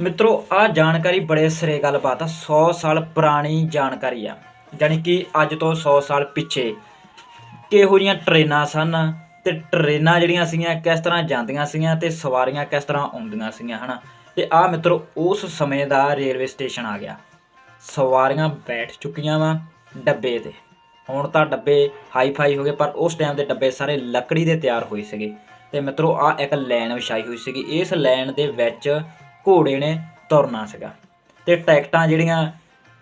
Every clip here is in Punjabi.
ਮਿੱਤਰੋ ਆ ਜਾਣਕਾਰੀ ਬੜੇ ਸਿਰੇ ਗੱਲਬਾਤ ਆ। 100 ਸਾਲ ਪੁਰਾਣੀ ਜਾਣਕਾਰੀ ਆ। ਜਾਣੀ ਕਿ ਅੱਜ ਤੋਂ 100 ਸਾਲ ਪਿੱਛੇ ਕਿਹੋ ਜੀਆਂ ਟ੍ਰੇਨਾਂ ਸਨ ਤੇ ਟ੍ਰੇਨਾਂ ਜਿਹੜੀਆਂ ਸੀਗੀਆਂ ਕਿਸ ਤਰ੍ਹਾਂ ਜਾਂਦੀਆਂ ਸੀਗੀਆਂ ਤੇ ਸਵਾਰੀਆਂ ਕਿਸ ਤਰ੍ਹਾਂ ਆਉਂਦੀਆਂ ਸੀਗੀਆਂ, ਹਨਾ? ਤੇ ਆ ਮਿੱਤਰੋ, ਉਸ ਸਮੇਂ ਦਾ ਰੇਲਵੇ ਸਟੇਸ਼ਨ ਆ ਗਿਆ। ਸਵਾਰੀਆਂ ਬੈਠ ਚੁੱਕੀਆਂ ਵਾ ਡੱਬੇ ਤੇ। ਹੁਣ ਤਾਂ ਡੱਬੇ ਹਾਈ ਫਾਈ ਹੋ ਗਏ, ਪਰ ਉਸ ਟਾਈਮ ਦੇ ਡੱਬੇ ਸਾਰੇ ਲੱਕੜੀ ਦੇ ਤਿਆਰ ਹੋਏ ਸੀਗੇ। ਤੇ ਮਿੱਤਰੋ ਆ ਇੱਕ ਲਾਈਨ ਵਿਛਾਈ ਹੋਈ ਸੀਗੀ। ਇਸ ਲਾਈਨ ਦੇ ਵਿੱਚ ਘੋੜੇ ਨੇ ਤੁਰਨਾ ਸੀਗਾ। ਤੇ ਟਿਕਟਾਂ ਜਿਹੜੀਆਂ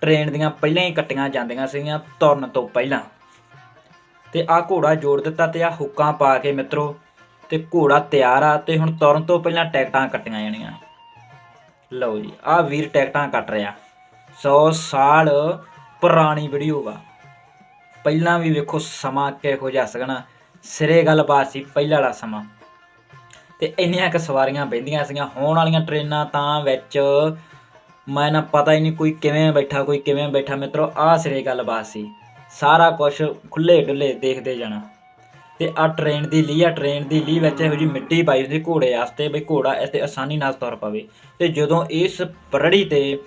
ਟ੍ਰੇਨ ਦੀਆਂ ਪਹਿਲਾਂ ਹੀ ਕੱਟੀਆਂ ਜਾਂਦੀਆਂ ਸੀਗੀਆਂ ਤੁਰਨ ਤੋਂ ਪਹਿਲਾਂ। ਤੇ ਆ ਘੋੜਾ ਜੋੜ ਦਿੱਤਾ ਤੇ ਆ ਹੁੱਕਾਂ ਪਾ ਕੇ ਮਿੱਤਰੋ, ਤੇ ਘੋੜਾ ਤਿਆਰ ਆ ਤੇ ਹੁਣ ਤੁਰਨ ਤੋਂ ਪਹਿਲਾਂ ਟਿਕਟਾਂ ਕੱਟੀਆਂ ਜਾਣੀਆਂ। ਲਓ ਜੀ ਆ ਵੀਰ ਟਿਕਟਾਂ ਕੱਟ ਰਿਹਾ। 100 ਸਾਲ ਪੁਰਾਣੀ ਵੀਡੀਓ ਵਾ। ਪਹਿਲਾਂ ਵੀ ਵੇਖੋ ਸਮਾਂ ਕਿਹੋ ਜਿਹਾ ਸਕਣਾ ਸਿਰੇ ਗੱਲਬਾਤ ਸੀ, ਪਹਿਲਾ ਵਾਲਾ ਸਮਾਂ। ਤੇ ਇੰਨੀਆਂ ਕੁ ਸਵਾਰੀਆਂ ਬਹਿੰਦੀਆਂ ਸੀਗੀਆਂ। ਹੋਣ ਵਾਲੀਆਂ ਟ੍ਰੇਨਾਂ ਤਾਂ ਵਿੱਚ ਮੈਂ ਨਾ ਪਤਾ ਹੀ ਨਹੀਂ ਕੋਈ ਕਿਵੇਂ ਬੈਠਾ, ਕੋਈ ਕਿਵੇਂ ਬੈਠਾ। ਮਿੱਤਰੋ, ਆਹ ਸਿਰੇ ਗੱਲਬਾਤ ਸੀ। ਸਾਰਾ ਕੁਝ ਖੁੱਲੇ ਡੁੱਲੇ ਦੇਖਦੇ ਜਾਣਾ। ਤੇ ਆ ਟ੍ਰੇਨ ਦੀ ਲੀ ਆ ਟ੍ਰੇਨ ਦੀ ਲੀ ਵਿੱਚ ਇਹੋ ਜੀ ਮਿੱਟੀ ਪਾਈ ਹੁੰਦੀ ਘੋੜੇ ਵਾਸਤੇ ਵੀ ਘੋੜਾ ਇਸ ਤੇ ਆਸਾਨੀ ਨਾਲ ਤੁਰ ਪਵੇ। ਤੇ ਜਦੋਂ ਇਸ ਪਰੜੀ ਤੇ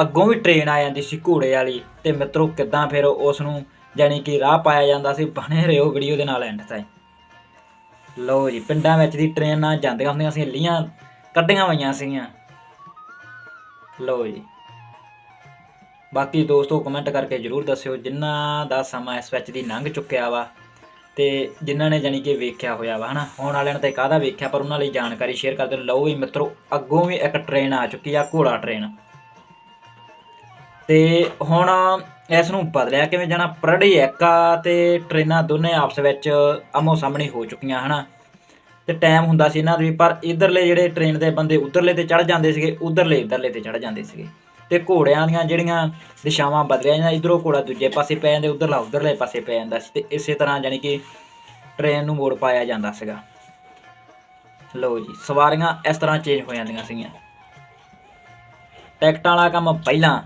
ਅੱਗੋਂ ਵੀ ਟ੍ਰੇਨ ਆ ਜਾਂਦੀ ਸੀ ਘੋੜੇ ਵਾਲੀ, ਤੇ ਮਿੱਤਰੋ ਕਿੱਦਾਂ ਫਿਰ ਉਸ ਨੂੰ ਜਾਣੀ ਕਿ ਰਾਹ ਪਾਇਆ ਜਾਂਦਾ ਸੀ, ਬਣੇ ਰਹੋ ਵੀਡੀਓ ਦੇ ਨਾਲ ਐਂਡ ਤਾਈਂ ਲੋ ਜੀ, ਪਿੰਡਾਂ ਵਿੱਚ ਦੀ ਟ੍ਰੇਨਾਂ ਜਾਂਦੀਆਂ ਹੁੰਦੀਆਂ ਸੀ ਲੀਆਂ ਕੱਢੀਆਂ ਹੋਈਆਂ ਸੀਗੀਆਂ। ਲੋ ਜੀ। ਬਾਕੀ ਦੋਸਤੋ ਕਮੈਂਟ ਕਰਕੇ ਜਰੂਰ ਦੱਸਿਓ ਜਿਨ੍ਹਾਂ ਦਾ ਸਮਾਂ ਇਸ ਵਿੱਚ ਦੀ ਲੰਘ ਚੁੱਕਿਆ ਵਾ ਤੇ ਜਿਨ੍ਹਾਂ ਨੇ ਜਾਣੀ ਕਿ ਵੇਖਿਆ ਹੋਇਆ ਵਾ, ਹਨਾ? ਹੋਣ ਵਾਲਿਆਂ ਨੇ ਤਾਂ ਕਾਹਦਾ ਵੇਖਿਆ, ਪਰ ਉਹਨਾਂ ਲਈ ਜਾਣਕਾਰੀ ਸ਼ੇਅਰ ਕਰ ਦਿਓ। ਲਓ ਵੀ ਮਿੱਤਰੋ, ਅੱਗੋਂ ਵੀ ਇੱਕ ਟ੍ਰੇਨ ਆ ਚੁੱਕੀ ਆ, ਘੋੜਾ ਟ੍ਰੇਨ ਤੇ ਹੁਣ ਇਸ ਨੂੰ ਬਦਲਿਆ ਕਿਵੇਂ ਜਾਣਾ? ਪ੍ਰੜੀ ਇੱਕ ਆ ਤੇ ਟ੍ਰੇਨਾਂ ਦੋਨੇ ਆਪਸ ਵਿੱਚ ਆਮੋ ਸਾਹਮਣੇ ਹੋ ਚੁੱਕੀਆਂ, ਹਨਾ? ਤੇ ਟਾਈਮ ਹੁੰਦਾ ਸੀ ਇਹਨਾਂ ਦੇ, ਪਰ ਇਧਰਲੇ ਜਿਹੜੇ ਟ੍ਰੇਨ ਦੇ ਬੰਦੇ ਉਧਰਲੇ ਤੇ ਚੜ ਜਾਂਦੇ ਸੀਗੇ, ਉਧਰਲੇ ਇਧਰਲੇ ਤੇ ਚੜ ਜਾਂਦੇ ਸੀਗੇ। ਤੇ ਘੋੜਿਆਂ ਦੀਆਂ ਜਿਹੜੀਆਂ ਦਿਸ਼ਾਵਾਂ ਬਦਲਿਆ ਜਾਂਦੀਆਂ ਇਧਰੋਂ ਘੋੜਾ ਦੂਜੇ ਪਾਸੇ ਪੈ ਜਾਂਦਾ, ਉਧਰਲਾ ਉਧਰਲੇ ਪਾਸੇ ਪੈ ਜਾਂਦਾ ਸੀ, ਤੇ ਇਸੇ ਤਰ੍ਹਾਂ ਜਾਨੀ ਕਿ ਟ੍ਰੇਨ ਨੂੰ ਮੋੜ ਪਾਇਆ ਜਾਂਦਾ ਸੀਗਾ। ਲਓ ਜੀ, ਸਵਾਰੀਆਂ ਇਸ ਤਰ੍ਹਾਂ ਚੇਂਜ ਹੋ ਜਾਂਦੀਆਂ ਸੀਗੀਆਂ। ਟਿਕਟਾਂ ਵਾਲਾ ਕੰਮ ਪਹਿਲਾਂ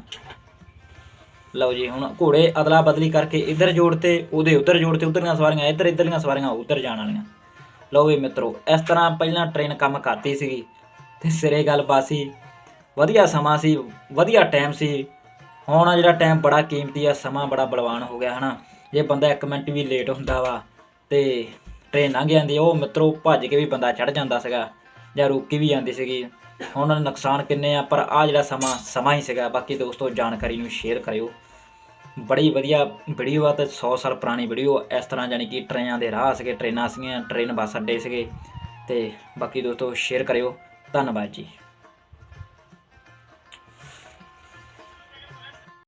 ਲਓ ਜੀ, ਹੁਣ ਘੋੜੇ ਅਦਲਾ ਬਦਲੀ ਕਰਕੇ ਇੱਧਰ ਜੋੜ ਜੋੜਤੇ ਉਹਦੇ ਉੱਧਰ ਜੋੜਤੇ ਉੱਧਰ ਦੀਆਂ ਸਵਾਰੀਆਂ, ਇੱਧਰ ਇੱਧਰਲੀਆਂ ਸਵਾਰੀਆਂ, ਉੱਧਰ ਜਾਣ ਵਾਲੀਆਂ। ਲਓ ਵੀ ਮਿੱਤਰੋ, ਇਸ ਤਰ੍ਹਾਂ ਪਹਿਲਾਂ ਟ੍ਰੇਨ ਕੰਮ ਕਰਦੀ ਸੀਗੀ, ਤੇ ਸਿਰੇ ਗੱਲਬਾਤ ਸੀ, ਵਧੀਆ ਸਮਾਂ ਸੀ, ਵਧੀਆ ਟਾਈਮ ਸੀ। ਹੁਣ ਜਿਹੜਾ ਟਾਈਮ ਬੜਾ ਕੀਮਤੀ ਆ, ਸਮਾਂ ਬੜਾ ਬਲਵਾਨ ਹੋ ਗਿਆ, ਹਨਾ। ਜੇ ਬੰਦਾ 1 ਮਿੰਟ ਵੀ ਲੇਟ ਹੁੰਦਾ ਵਾ, ਤੇ ਟ੍ਰੇਨ ਲੰਘ ਜਾਂਦੀ, ਉਹ ਮਿੱਤਰੋ ਭੱਜ ਕੇ ਵੀ ਬੰਦਾ ਚੜ ਜਾਂਦਾ ਸੀਗਾ, ਜਾਂ ਰੁਕੀ ਵੀ ਜਾਂਦੀ ਸੀਗੀ। ਹੁਣ ਨੁਕਸਾਨ ਕਿੰਨੇ ਆ, ਪਰ ਆ ਜਿਹੜਾ ਸਮਾਂ ਸਮਾਂ ਹੀ ਸੀਗਾ। ਬਾਕੀ ਦੋਸਤੋ, ਜਾਣਕਾਰੀ ਨੂੰ ਸ਼ੇਅਰ ਕਰਿਓ। ਬੜੀ ਵਧੀਆ ਵੀਡੀਓ ਆ ਤੇ 100 ਸਾਲ ਪੁਰਾਣੀ ਵੀਡੀਓ ਇਸ ਤਰ੍ਹਾਂ ਜਾਨੀ ਕਿ ਟ੍ਰੇਨਾਂ ਦੇ ਰਾਹ ਸੀਗੇ, ਟ੍ਰੇਨਾਂ ਸੀਗੀਆਂ, ਟ੍ਰੇਨ ਬੱਸ ਅੱਡੇ ਸੀਗੇ। ਤੇ ਬਾਕੀ ਦੋਸਤੋ ਸ਼ੇਅਰ ਕਰਿਓ। ਧੰਨਵਾਦ ਜੀ।